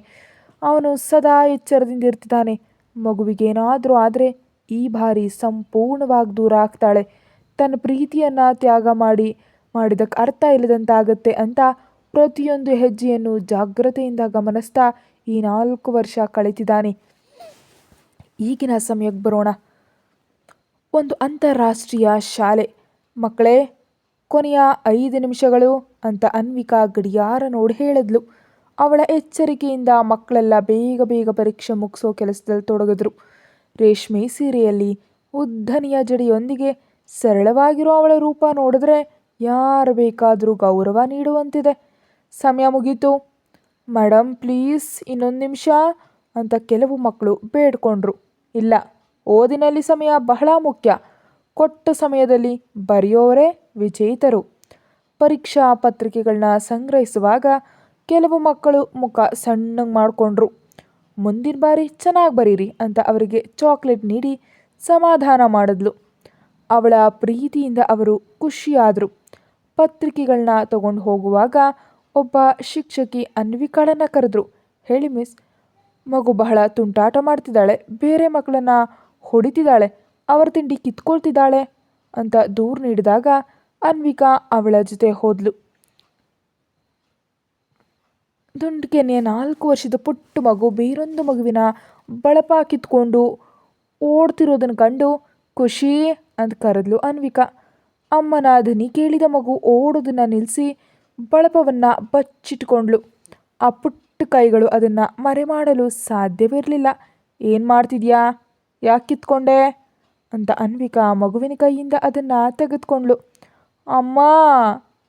ಅವನು ಸದಾ ಎಚ್ಚರದಿಂದ ಇರ್ತಿದ್ದಾನೆ. ಮಗುವಿಗೇನಾದರೂ ಆದರೆ ಈ ಬಾರಿ ಸಂಪೂರ್ಣವಾಗಿ ದೂರ ಆಗ್ತಾಳೆ. ತನ್ನ ಪ್ರೀತಿಯನ್ನು ತ್ಯಾಗ ಮಾಡಿ ಮಾಡಿದಕ್ಕೆ ಅರ್ಥ ಇಲ್ಲದಂತಾಗತ್ತೆ ಅಂತ ಪ್ರತಿಯೊಂದು ಹೆಜ್ಜೆಯನ್ನು ಜಾಗ್ರತೆಯಿಂದ ಗಮನಿಸ್ತಾ ಈ ನಾಲ್ಕು ವರ್ಷ ಕಳೆತಿದ್ದಾನೆ. ಈಗಿನ ಸಮಯಕ್ಕೆ ಬರೋಣ. ಒಂದು ಅಂತಾರಾಷ್ಟ್ರೀಯ ಶಾಲೆ. ಮಕ್ಕಳೇ, ಕೊನೆಯ ಐದು ನಿಮಿಷಗಳು ಅಂತ ಅನ್ವಿಕಾ ಗಡಿಯಾರ ನೋಡಿ ಹೇಳಿದ್ಲು. ಅವಳ ಎಚ್ಚರಿಕೆಯಿಂದ ಮಕ್ಕಳೆಲ್ಲ ಬೇಗ ಬೇಗ ಪರೀಕ್ಷೆ ಮುಗಿಸೋ ಕೆಲಸದಲ್ಲಿ ತೊಡಗಿದ್ರು. ರೇಷ್ಮೆ ಸೀರೆಯಲ್ಲಿ ಉದ್ದನೆಯ ಜಡಿಯೊಂದಿಗೆ ಸರಳವಾಗಿರೋ ಅವಳ ರೂಪ ನೋಡಿದ್ರೆ ಯಾರು ಬೇಕಾದರೂ ಗೌರವ ನೀಡುವಂತಿದೆ. ಸಮಯ ಮುಗೀತು. ಮೇಡಮ್ ಪ್ಲೀಸ್ ಇನ್ನೊಂದು ನಿಮಿಷ ಅಂತ ಕೆಲವು ಮಕ್ಕಳು ಬೇಡ್ಕೊಂಡ್ರು. ಇಲ್ಲ. ಓದಿನಲ್ಲಿ ಸಮಯ ಬಹಳ ಮುಖ್ಯ. ಕೊಟ್ಟ ಸಮಯದಲ್ಲಿ ಬರೆಯೋರೇ ವಿಜೇತರು. ಪರೀಕ್ಷಾ ಪತ್ರಿಕೆಗಳನ್ನ ಸಂಗ್ರಹಿಸುವಾಗ ಕೆಲವು ಮಕ್ಕಳು ಮುಖ ಸಣ್ಣಗೆ ಮಾಡಿಕೊಂಡ್ರು. ಮುಂದಿನ ಬಾರಿ ಚೆನ್ನಾಗಿ ಬರೀರಿ ಅಂತ ಅವರಿಗೆ ಚಾಕ್ಲೇಟ್ ನೀಡಿ ಸಮಾಧಾನ ಮಾಡಿದ್ಲು. ಅವಳ ಪ್ರೀತಿಯಿಂದ ಅವರು ಖುಷಿಯಾದರು. ಪತ್ರಿಕೆಗಳನ್ನ ತಗೊಂಡು ಹೋಗುವಾಗ ಒಬ್ಬ ಶಿಕ್ಷಕಿ ಅನ್ವಿಕಾಳನ್ನ ಕರೆದ್ರು. ಹೇಳಿ ಮಿಸ್ ಮಗು ಬಹಳ ತುಂಟಾಟ ಮಾಡ್ತಿದ್ದಾಳೆ, ಬೇರೆ ಮಕ್ಕಳನ್ನ ಹೊಡಿತಿದ್ದಾಳೆ, ಅವರ ತಿಂಡಿ ಕಿತ್ಕೊಳ್ತಿದ್ದಾಳೆ ಅಂತ ದೂರು ನೀಡಿದಾಗ ಅನ್ವಿಕಾ ಅವಳ ಜೊತೆ ಹೋದ್ಲು. ದುಂಡ್ಗೆನೆಯ ನಾಲ್ಕು ವರ್ಷದ ಪುಟ್ಟ ಮಗು ಬೇರೊಂದು ಮಗುವಿನ ಬಳಪ ಕಿತ್ಕೊಂಡು ಓಡ್ತಿರೋದನ್ನು ಕಂಡು ಖುಷಿ ಅಂತ ಕರೆದ್ಲು ಅನ್ವಿಕಾ. ಅಮ್ಮನ ಧ್ವನಿ ಕೇಳಿದ ಮಗು ಓಡೋದನ್ನು ನಿಲ್ಲಿಸಿ ಬಳಪವನ್ನು ಬಚ್ಚಿಟ್ಕೊಂಡ್ಲು. ಆ ಪುಟ್ಟ ಕೈಗಳು ಅದನ್ನು ಮರೆಮಾಡಲು ಸಾಧ್ಯವಿರಲಿಲ್ಲ. ಏನು ಮಾಡ್ತಿದ್ಯಾ? ಯಾಕೆ ಕಿತ್ಕೊಂಡೆ? ಅಂತ ಅನ್ವಿಕಾ ಮಗುವಿನ ಕೈಯಿಂದ ಅದನ್ನು ತೆಗೆದುಕೊಂಡ್ಳು. ಅಮ್ಮ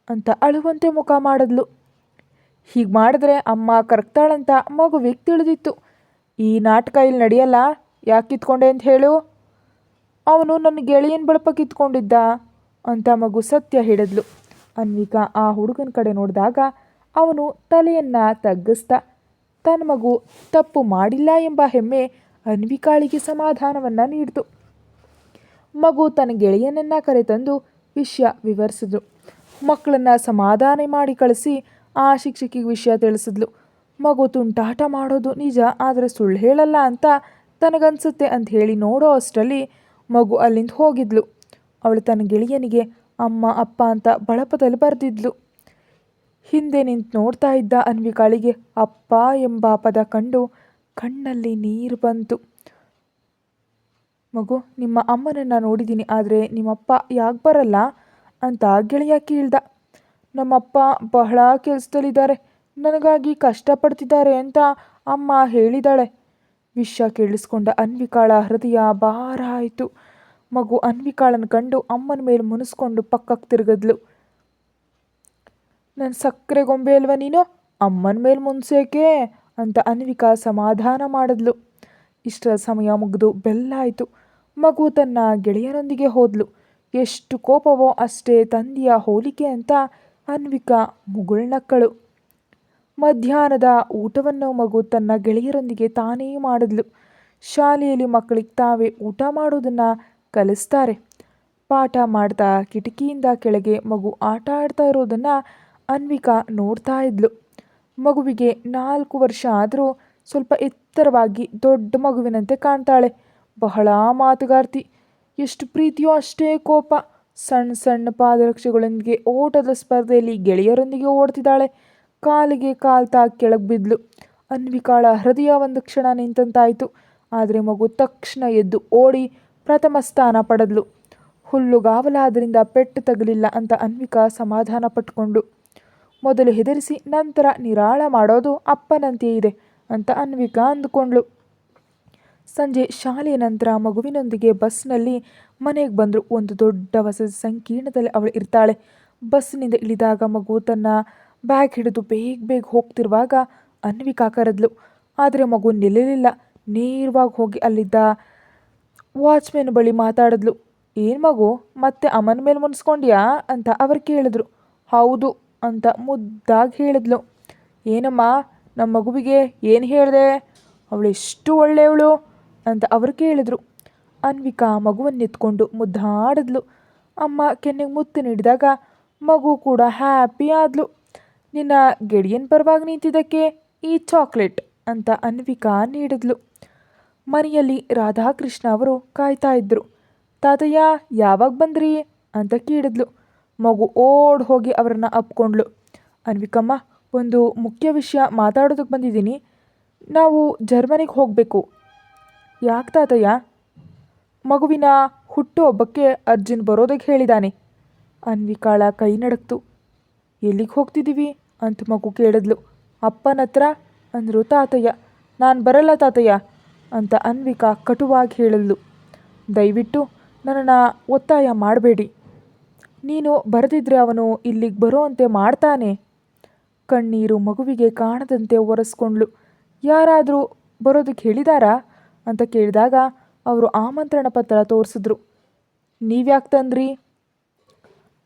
ಅಂತ ಅಳುವಂತೆ ಮುಖ ಮಾಡಿದ್ಲು. ಹೀಗೆ ಮಾಡಿದ್ರೆ ಅಮ್ಮ ಕರಗ್ತಾಳಂತ ಮಗುವಿಗೆ ತಿಳಿದಿತ್ತು. ಈ ನಾಟಕ ಇಲ್ಲಿ ನಡೆಯಲ್ಲ? ಯಾಕೆ ಕಿತ್ಕೊಂಡೆ ಅಂತ ಹೇಳು? ಅವನು ನನ್ನ ಗೆಳೆಯನ ಬಳಪ ಕಿತ್ಕೊಂಡಿದ್ದ ಅಂತ ಮಗು ಸತ್ಯ ಹೇಳಿದ್ಲು. ಅನ್ವಿಕಾ ಆ ಹುಡುಗನ ಕಡೆ ನೋಡಿದಾಗ ಅವನು ತಲೆಯನ್ನು ತಗ್ಗಿಸ್ತ, ತನ್ನ ಮಗು ತಪ್ಪು ಮಾಡಿಲ್ಲ ಎಂಬ ಹೆಮ್ಮೆ ಅನ್ವಿಕಾಳಿಗೆ ಸಮಾಧಾನವನ್ನು ನೀಡಿತು. ಮಗು ತನ್ನ ಗೆಳೆಯನನ್ನು ಕರೆತಂದು ವಿಷಯ ವಿವರಿಸಿದ್ರು ಮಕ್ಕಳನ್ನು ಸಮಾಧಾನ ಮಾಡಿ ಕಳಿಸಿ ಆ ಶಿಕ್ಷಕಿಗೆ ವಿಷಯ ತಿಳಿಸಿದ್ಲು. ಮಗು ತುಂಟಾಟ ಮಾಡೋದು ನಿಜ, ಆದರೆ ಸುಳ್ಳು ಹೇಳಲ್ಲ ಅಂತ ತನಗನ್ಸುತ್ತೆ ಅಂತ ಹೇಳಿ ನೋಡೋ ಅಷ್ಟರಲ್ಲಿ ಮಗು ಅಲ್ಲಿಂದ ಹೋಗಿದ್ಲು. ಅವಳು ತನ್ನ ಗೆಳೆಯನಿಗೆ, ಅಮ್ಮ, ಅಪ್ಪ ಅಂತ ಬಳಪದಲ್ಲಿ ಬರೆದಿದ್ಲು. ಹಿಂದೆ ನಿಂತು ನೋಡ್ತಾ ಇದ್ದ ಅನ್ವಿಕಾಳಿಗೆ, ಅಪ್ಪ ಎಂಬ ಪದ ಕಂಡು ಕಣ್ಣಲ್ಲಿ ನೀರು ಬಂತು. ಮಗು, ನಿಮ್ಮ ಅಮ್ಮನನ್ನು ನೋಡಿದ್ದೀನಿ ಆದರೆ ನಿಮ್ಮಪ್ಪ ಯಾಕೆ ಬರಲ್ಲ? ಅಂತ ಗೆಳೆಯ ಕೇಳ್ದ. ನಮ್ಮಪ್ಪ ಬಹಳ ಕೆಲಸದಲ್ಲಿದ್ದಾರೆ, ನನಗಾಗಿ ಕಷ್ಟಪಡ್ತಿದ್ದಾರೆ ಅಂತ ಅಮ್ಮ ಹೇಳಿದಾಳೆ. ವಿಷ ಕೇಳಿಸ್ಕೊಂಡ ಅನ್ವಿಕಾಳ ಹೃದಯ ಭಾರ ಆಯಿತು. ಮಗು ಅನ್ವಿಕಾಳನ್ನು ಕಂಡು ಅಮ್ಮನ ಮೇಲೆ ಮುನಿಸ್ಕೊಂಡು ಪಕ್ಕಕ್ಕೆ ತಿರುಗಿದ್ಲು. ನನ್ನ ಸಕ್ಕರೆ ಗೊಂಬೆ ಅಲ್ವಾ ನೀನು? ಅಮ್ಮನ ಮೇಲೆ ಮುನ್ಸೇಕೆ ಅಂತ ಅನ್ವಿಕಾ ಸಮಾಧಾನ ಮಾಡಿದ್ಲು. ಇಷ್ಟರ ಸಮಯ ಮುಗಿದು ಬೆಲ್ಲಾಯಿತು ಮಗು ತನ್ನ ಗೆಳೆಯರೊಂದಿಗೆ ಹೋದ್ಲು. ಎಷ್ಟು ಕೋಪವೋ ಅಷ್ಟೇ ತಂದೆಯ ಹೋಲಿಕೆ ಅಂತ ಅನ್ವಿಕಾ ಮುಗುಳ್ನಕ್ಕಳು. ಮಧ್ಯಾಹ್ನದ ಊಟವನ್ನು ಮಗು ತನ್ನ ಗೆಳೆಯರೊಂದಿಗೆ ತಾನೇ ಮಾಡಿದ್ಲು. ಶಾಲೆಯಲ್ಲಿ ಮಕ್ಕಳಿಗೆ ತಾವೇ ಊಟ ಮಾಡೋದನ್ನು ಕಲಿಸ್ತಾರೆ. ಪಾಠ ಮಾಡ್ತಾ ಕಿಟಕಿಯಿಂದ ಕೆಳಗೆ ಮಗು ಆಟ ಆಡ್ತಾ ಇರೋದನ್ನು ಅನ್ವಿಕಾ ನೋಡ್ತಾ ಇದ್ಲು. ಮಗುವಿಗೆ ನಾಲ್ಕು ವರ್ಷ ಆದರೂ ಸ್ವಲ್ಪ ಎತ್ತರವಾಗಿ ದೊಡ್ಡ ಮಗುವಿನಂತೆ ಕಾಣ್ತಾಳೆ. ಬಹಳ ಮಾತುಗಾರ್ತಿ. ಎಷ್ಟು ಪ್ರೀತಿಯೋ ಅಷ್ಟೇ ಕೋಪ. ಸಣ್ಣ ಸಣ್ಣ ಪಾದರಕ್ಷೆಗಳೊಂದಿಗೆ ಓಟದ ಸ್ಪರ್ಧೆಯಲ್ಲಿ ಗೆಳೆಯರೊಂದಿಗೆ ಓಡ್ತಿದ್ದಾಳೆ. ಕಾಲಿಗೆ ಕಾಲ್ತಾ ಕೆಳಗೆ ಬಿದ್ಲು. ಅನ್ವಿಕಾಳ ಹೃದಯ ಒಂದು ಕ್ಷಣ ನಿಂತಂತಾಯಿತು. ಆದರೆ ಮಗು ತಕ್ಷಣ ಎದ್ದು ಓಡಿ ಪ್ರಥಮ ಸ್ಥಾನ ಪಡೆದ್ಲು. ಹುಲ್ಲುಗಾವಲಾದ್ರಿಂದ ಪೆಟ್ಟು ತಗಲಿಲ್ಲ ಅಂತ ಅನ್ವಿಕಾ ಸಮಾಧಾನ ಪಟ್ಕೊಂಡು. ಮೊದಲು ಹೆದರಿಸಿ ನಂತರ ನಿರಾಳ ಮಾಡೋದು ಅಪ್ಪನಂತೆ ಇದೆ ಅಂತ ಅನ್ವಿಕಾ ಅಂದುಕೊಂಡ್ಳು. ಸಂಜೆ ಶಾಲೆಯ ನಂತರ ಮಗುವಿನೊಂದಿಗೆ ಬಸ್ನಲ್ಲಿ ಮನೆಗೆ ಬಂದರು. ಒಂದು ದೊಡ್ಡ ವಸತಿ ಸಂಕೀರ್ಣದಲ್ಲಿ ಅವಳು ಇರ್ತಾಳೆ. ಬಸ್ನಿಂದ ಇಳಿದಾಗ ಮಗು ತನ್ನ ಬ್ಯಾಗ್ ಹಿಡಿದು ಬೇಗ ಬೇಗ ಹೋಗ್ತಿರುವಾಗ ಅನ್ವಿಕಾ ಕರೆದ್ಲು, ಆದರೆ ಮಗು ನಿಲ್ಲಲಿಲ್ಲ. ನೇರವಾಗಿ ಹೋಗಿ ಅಲ್ಲಿದ್ದ ವಾಚ್ಮೆನ್ ಬಳಿ ಮಾತಾಡಿದ್ಲು. ಏನು ಮಗು? ಮತ್ತೆ ಅಮ್ಮನ ಮೇಲೆ ಮುನ್ಸ್ಕೊಂಡ್ಯಾ? ಅಂತ ಅವರು ಕೇಳಿದ್ರು. ಹೌದು. ಅಂತ ಮುದ್ದಾಗಿ ಹೇಳಿದ್ಲು. ಏನಮ್ಮ ನಮ್ಮ ಮಗುವಿಗೆ ಏನು ಹೇಳಿದೆ? ಅವಳು ಎಷ್ಟು ಒಳ್ಳೆಯವಳು ಅಂತ ಅವರು ಕೇಳಿದ್ರು. ಅನ್ವಿಕಾ ಮಗುವನ್ನು ಎತ್ಕೊಂಡು ಮುದ್ದಾಡಿದ್ಲು. ಅಮ್ಮ ಕೆನ್ನೆಗೆ ಮುತ್ತು ನೀಡಿದಾಗ ಮಗು ಕೂಡ ಹ್ಯಾಪಿ ಆದ್ಲು. ನಿನ್ನ ಗೆಳೆಯನ ಪರವಾಗಿ ನಿಂತಿದ್ದಕ್ಕೆ ಈ ಚಾಕ್ಲೇಟ್ ಅಂತ ಅನ್ವಿಕಾ ನೀಡಿದ್ಲು. ಮನೆಯಲ್ಲಿ ರಾಧಾಕೃಷ್ಣ ಅವರು ಕಾಯ್ತಾ ಇದ್ದರು ತಾತಯ್ಯ, ಯಾವಾಗ ಬಂದ್ರಿ? ಅಂತ ಕೇಳಿದ್ಲು. ಮಗು ಓಡ್ ಹೋಗಿ ಅವರನ್ನು ಅಪ್ಕೊಂಡ್ಳು ಅನ್ವಿಕಮ್ಮ, ಒಂದು ಮುಖ್ಯ ವಿಷಯ ಮಾತಾಡೋದಕ್ಕೆ ಬಂದಿದ್ದೀನಿ. ನಾವು ಜರ್ಮನಿಗೆ ಹೋಗಬೇಕು. ಯಾಕೆ ತಾತಯ್ಯ? ಮಗುವಿನ ಹುಟ್ಟುಹಬ್ಬಕ್ಕೆ ಅರ್ಜುನ್ ಬರೋದಕ್ಕೆ ಹೇಳಿದಾನೆ. ಅನ್ವಿಕಾಳ ಕೈ ನಡಕ್ತು. ಎಲ್ಲಿಗೆ ಹೋಗ್ತಿದ್ದೀವಿ ಅಂತ ಮಗು ಕೇಳಿದ್ಲು. ಅಪ್ಪನ ಹತ್ರ? ಅಂದರು, ತಾತಯ್ಯ. ನಾನು ಬರಲ್ಲ ತಾತಯ್ಯ, ಅಂತ ಅನ್ವಿಕಾ ಕಟುವಾಗಿ ಹೇಳಿದ್ಲು. ದಯವಿಟ್ಟು ನನ್ನನ್ನು ಒತ್ತಾಯ ಮಾಡಬೇಡಿ. ನೀನು ಬರೆದಿದ್ರೆ ಅವನು ಇಲ್ಲಿಗೆ ಬರೋವಂತೆ ಮಾಡ್ತಾನೆ. ಕಣ್ಣೀರು ಮಗುವಿಗೆ ಕಾಣದಂತೆ ಒರೆಸ್ಕೊಂಡ್ಳು ಯಾರಾದರೂ ಬರೋದಕ್ಕೆ ಹೇಳಿದಾರಾ? ಅಂತ ಕೇಳಿದಾಗ ಅವರು ಆಮಂತ್ರಣ ಪತ್ರ ತೋರಿಸಿದ್ರು. ನೀವ್ಯಾಕೆ ತಂದ್ರಿ?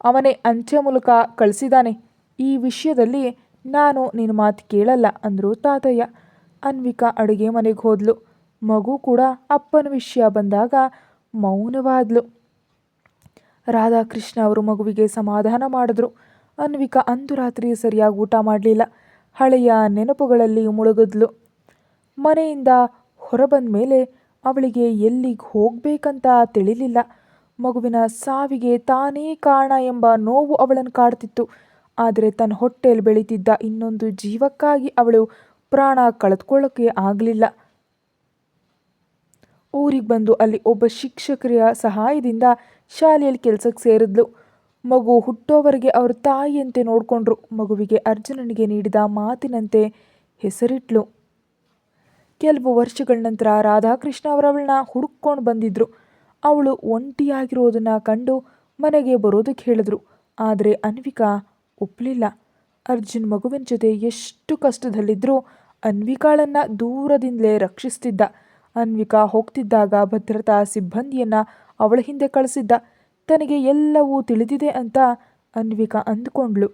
ಅವನೇ ಅಂಚೆ ಮೂಲಕ ಕಳಿಸಿದಾನೆ. ಈ ವಿಷಯದಲ್ಲಿ ನಾನು ನಿನ್ನ ಮಾತು ಕೇಳಲ್ಲ ಅಂದರು ತಾತಯ್ಯ. ಅನ್ವಿಕಾ ಅಡುಗೆ ಮನೆಗೆ ಹೋದ್ಲು. ಮಗು ಕೂಡ ಅಪ್ಪನ ವಿಷಯ ಬಂದಾಗ ಮೌನವಾದ್ಲು. ರಾಧಾಕೃಷ್ಣ ಅವರು ಮಗುವಿಗೆ ಸಮಾಧಾನ ಮಾಡಿದ್ರು. ಅನ್ವಿಕಾ ಅಂದು ರಾತ್ರಿ ಸರಿಯಾಗಿ ಊಟ ಮಾಡಲಿಲ್ಲ. ಹಳೆಯ ನೆನಪುಗಳಲ್ಲಿ ಮುಳುಗಿದ್ಲು. ಮನೆಯಿಂದ ಹೊರಬಂದ ಮೇಲೆ ಅವಳಿಗೆ ಎಲ್ಲಿಗೆ ಹೋಗಬೇಕಂತ ತಿಳಿಲಿಲ್ಲ. ಮಗುವಿನ ಸಾವಿಗೆ ತಾನೇ ಕಾರಣ ಎಂಬ ನೋವು ಅವಳನ್ನು ಕಾಡ್ತಿತ್ತು. ಆದರೆ ತನ್ನ ಹೊಟ್ಟೆಯಲ್ಲಿ ಬೆಳೀತಿದ್ದ ಇನ್ನೊಂದು ಜೀವಕ್ಕಾಗಿ ಅವಳು ಪ್ರಾಣ ಕಳೆದುಕೊಳ್ಳೋಕ್ಕೆ ಆಗಲಿಲ್ಲ. ಊರಿಗೆ ಬಂದು ಅಲ್ಲಿ ಒಬ್ಬ ಶಿಕ್ಷಕರ ಸಹಾಯದಿಂದ ಶಾಲೆಯಲ್ಲಿ ಕೆಲಸಕ್ಕೆ ಸೇರಿದ್ಲು. ಮಗು ಹುಟ್ಟೋವರೆಗೆ ಅವ್ರ ತಾಯಿಯಂತೆ ನೋಡಿಕೊಂಡ್ರು. ಮಗುವಿಗೆ ಅರ್ಜುನನಿಗೆ ನೀಡಿದ ಮಾತಿನಂತೆ ಹೆಸರಿಟ್ಲು. ಕೆಲವು ವರ್ಷಗಳ ನಂತರ ರಾಧಾಕೃಷ್ಣ ಅವರವಳನ್ನ ಹುಡುಕೊಂಡು ಬಂದಿದ್ರು. ಅವಳು ಒಂಟಿಯಾಗಿರೋದನ್ನು ಕಂಡು ಮನೆಗೆ ಬರೋದಕ್ಕೆ ಹೇಳಿದ್ರು. ಆದರೆ ಅನ್ವಿಕಾ ಒಪ್ಪಲಿಲ್ಲ ಅರ್ಜುನ್ ಮಗುವಿನ ಜೊತೆ ಎಷ್ಟು ಕಷ್ಟದಲ್ಲಿದ್ದರೂ ಅನ್ವಿಕಾಳನ್ನು ದೂರದಿಂದಲೇ ರಕ್ಷಿಸ್ತಿದ್ದ. ಅನ್ವಿಕಾ ಹೋಗ್ತಿದ್ದಾಗ ಭದ್ರತಾ ಸಿಬ್ಬಂದಿಯನ್ನು ಅವಳ ಹಿಂದೆ ಕಳಿಸಿದ್ದ. ತನಗೆ ಎಲ್ಲವೂ ತಿಳಿದಿದೆ ಅಂತ ಅನ್ವಿಕಾ ಅಂದುಕೊಂಡ್ಳು.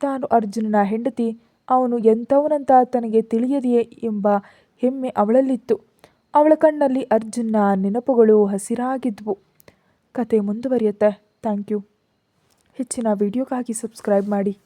ತಾನು ಅರ್ಜುನನ ಹೆಂಡತಿ, ಅವನು ಎಂಥವನಂತ ತನಗೆ ತಿಳಿಯದೆಯೇ ಎಂಬ ಹೆಮ್ಮೆ ಅವಳಲ್ಲಿತ್ತು. ಅವಳ ಕಣ್ಣಲ್ಲಿ ಅರ್ಜುನ ನೆನಪುಗಳು ಹಸಿರಾಗಿದ್ವು. ಕತೆ ಮುಂದುವರಿಯುತ್ತೆ. Thank you. ಹೆಚ್ಚಿನ ವಿಡಿಯೋಗಾಗಿ ಸಬ್ಸ್ಕ್ರೈಬ್ ಮಾಡಿ.